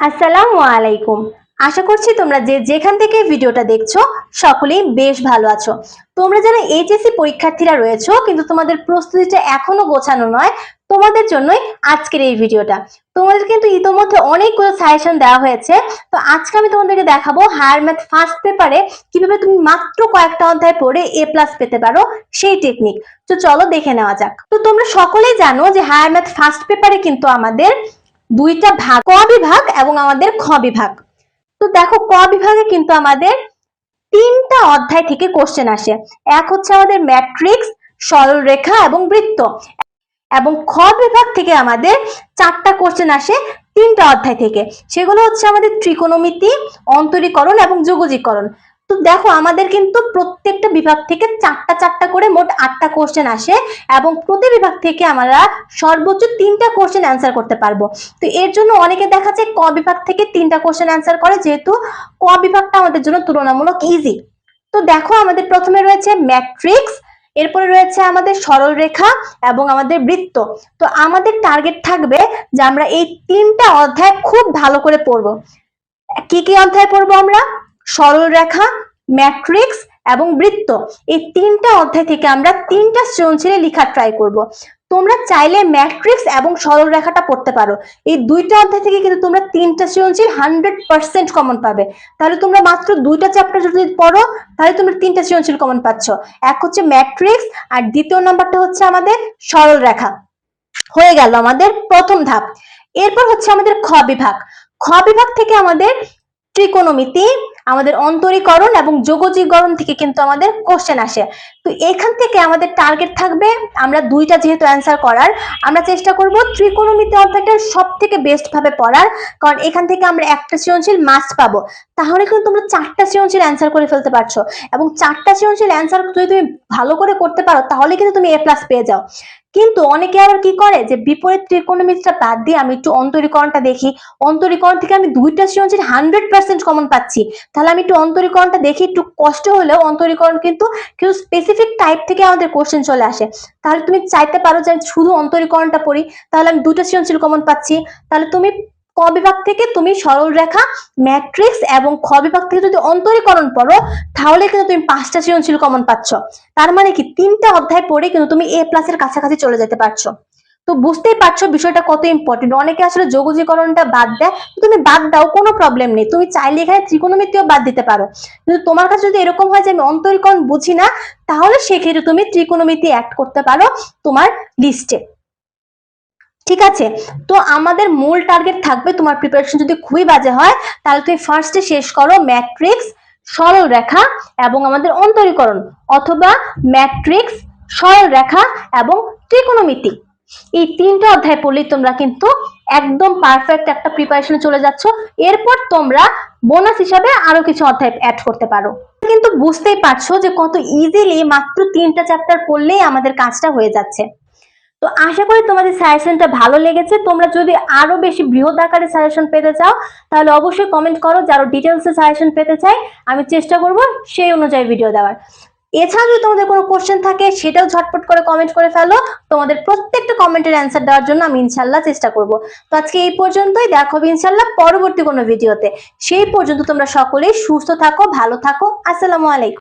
আসসালামু আলাইকুম। আশা করছি তোমরা যে যেখান থেকে ভিডিওটা দেখছ, সকলেই বেশ ভালো আছো। তোমরা যারা এইচএসসি পরীক্ষার্থীরা রয়েছো, কিন্তু তোমাদের প্রস্তুতিটা এখনও গোছানো নয়, তোমাদের জন্যই আজকের এই ভিডিওটা। তোমাদের কিন্তু ইতোমধ্যে অনেকগুলো সাজেশন দেওয়া হয়েছে। তো আজকে আমি তোমাদেরকে দেখাবো হায়ার ম্যাথ ফার্স্ট পেপারে কীভাবে তুমি মাত্র কয়েকটা অধ্যায় পড়ে এ প্লাস পেতে পারো সেই টেকনিক তো চলো দেখে নেওয়া যাক। তো তোমরা সকলেই জানো যে হায়ার ম্যাথ ফার্স্ট পেপারে কিন্তু আমাদের দুইটা ভাগ, ক বিভাগ এবং আমাদের খ বিভাগ। তো দেখো, ক বিভাগে কিন্তু আমাদের তিনটা অধ্যায় থেকে কোশ্চেন আসে। এক হচ্ছে আমাদের ম্যাট্রিক্স সরলরেখা এবং বৃত্ত। এবং খ বিভাগ থেকে আমাদের চারটা কোশ্চেন আসে তিনটা অধ্যায় থেকে। সেগুলো হচ্ছে আমাদের ত্রিকোণমিতি, অন্তরীকরণ এবং যোগজীকরণ তো দেখো, আমাদের কিন্তু প্রত্যেকটা বিভাগ থেকে চারটা চারটা করে মোট আটটা কোশ্চেন আসে এবং প্রতি বিভাগ থেকে আমরা সর্বোচ্চ তিনটা কোশ্চেন অ্যান্সার করতে পারব। তো এর জন্য অনেকে দেখা যায় ক বিভাগ থেকে তিনটা কোশ্চেন অ্যান্সার করে, যেহেতু ক বিভাগটা আমাদের জন্য তুলনামূলক ইজি তো দেখো, আমাদের প্রথমে রয়েছে ম্যাট্রিক্স এরপরে রয়েছে আমাদের সরল রেখা এবং আমাদের বৃত্ত। তো আমাদের টার্গেট থাকবে যে আমরা এই তিনটা অধ্যায় খুব ভালো করে পড়ব। কি কি অধ্যায় পড়ব আমরা? সরল রেখা ম্যাট্রিক্স এবং বৃত্ত। এই তিনটা অধ্যায় থেকে আমরা তিনটা সৃজনশীলে লেখা ট্রাই করব। তোমরা চাইলে ম্যাট্রিক্স এবং সরল রেখাটা পড়তে পারো। এই দুইটা অধ্যায় থেকে কিন্তু তোমরা তিনটা সৃজনশীল হান্ড্রেড পার্সেন্ট কমন পাবে। তাহলে তোমরা মাত্র দুইটা চ্যাপ্টার যদি পড়ো, তাহলে তোমরা তিনটা সৃজনশীল কমন পাচ্ছ। এক হচ্ছে ম্যাট্রিক্স আর দ্বিতীয় নাম্বারটা হচ্ছে আমাদের সরল রেখা হয়ে গেল আমাদের প্রথম ধাপ। এরপর হচ্ছে আমাদের খ বিভাগ। খ বিভাগ থেকে আমাদের ত্রিকোণমিতি আমাদের অন্তরীকরণ এবং যোগজীকরণ থেকে কিন্তু আমাদের কোশ্চেন আসে। তো এখান থেকে আমাদের টার্গেট থাকবে, আমরা দুইটা যেহেতু অ্যান্সার করার, আমরা চেষ্টা করব ত্রিকোণমিতি অধ্যায়টা সব থেকে বেস্ট ভাবে পড়ার, কারণ এখান থেকে আমরা একটা সৃজনশীল মাস্ট পাবো। তাহলে কিন্তু তোমরা চারটা সৃজনশীল অ্যান্সার করে ফেলতে পারছ। এবং চারটা সৃজনশীল অ্যান্সার যদি তুমি ভালো করে করতে পারো, তাহলে কিন্তু তুমি এ প্লাস পেয়ে যাও। কিন্তু অনেকে আবার কি করে যে বিপরীত ত্রিকোণমিতিটা বাদ দিয়ে আমি একটু অন্তরীকরণটা দেখি। অন্তরীকরণ থেকে আমি দুইটা সৃজনশীল হান্ড্রেড পার্সেন্ট কমন পাচ্ছি। তাহলে আমি একটু অন্তরীকরণটা দেখি, একটু কষ্ট হলেও অন্তরীকরণ কিন্তু কিছু স্পেসিফিক টাইপ থেকে আমাদের কোশ্চেন চলে আসে। তাহলে তুমি চাইতে পারো যে শুধু অন্তরীকরণটা পড়ি, তাহলে আমি দুটো সৃজনশীল কমন পাচ্ছি। তাহলে তুমি ক বিভাগ থেকে তুমি সরল রেখা ম্যাট্রিক্স এবং খ বিভাগ থেকে যদি অন্তরীকরণ পড়ো তাহলে কিন্তু তুমি পাঁচটা সৃজনশীল কমন পাচ্ছ। তার মানে কি, তিনটা অধ্যায় পড়ে কিন্তু তুমি এ প্লাস এর কাছাকাছি চলে যেতে পারছ। তো বুঝতেই পারছ বিষয়টা কত ইম্পর্টেন্ট অনেকে আসলে যোগজীকরণটা বাদ দেয় তুমি বাদ দাও, কোনো প্রবলেম নেই। তুমি চাইলে এখানে ত্রিকোণমিতিও বাদ দিতে পারো। কিন্তু তোমার কাছে যদি এরকম হয় যে আমি অন্তরীকরণ বুঝি না, তাহলে সেক্ষেত্রে তুমি ত্রিকোণমিতি অ্যাড করতে পারো তোমার লিস্টে ঠিক আছে? তো আমাদের মূল টার্গেট থাকবে তোমার প্রিপারেশন যদি খুবই বাজে হয়, তাহলে তুমি ফার্স্টে শেষ করো ম্যাট্রিক্স সরল রেখা এবং আমাদের অন্তরীকরণ অথবা ম্যাট্রিক্স সরল রেখা এবং ত্রিকোণমিতি। এই তিনটা অধ্যায় পড়লেই তোমরা কিন্তু একদম পারফেক্ট একটা প্রিপারেশনে চলে যাচ্ছ। এরপর তোমরা বোনাস হিসাবে আরও কিছু অধ্যায় অ্যাড করতে পারো। কিন্তু বুঝতেই পারছ যে কত ইজিলি মাত্র তিনটা চ্যাপ্টার পড়লেই আমাদের কাজটা হয়ে যাচ্ছে। তো আশা করি তোমাদের সাজেশনটা ভালো লেগেছে। তোমরা যদি আরও বেশি বৃহৎ আকারে সাজেশন পেতে চাও, তাহলে অবশ্যই কমেন্ট করো, যারা ডিটেলসে সাজেশন পেতে চাই আমি চেষ্টা করব সেই অনুযায়ী ভিডিও দেওয়ার। এছাড়া যদি তোমাদের কোনো কোশ্চেন থাকে, সেটাও ঝটপট করে কমেন্ট করে ফেলো। তোমাদের প্রত্যেকটা কমেন্টের অ্যান্সার দেওয়ার জন্য আমি ইনশাল্লাহ চেষ্টা করব। তো আজকে এই পর্যন্তই, দেখো ইনশাল্লাহ পরবর্তী কোনো ভিডিওতে সেই পর্যন্ত তোমরা সকলেই সুস্থ থাকো, ভালো থাকো। আসসালামু আলাইকুম।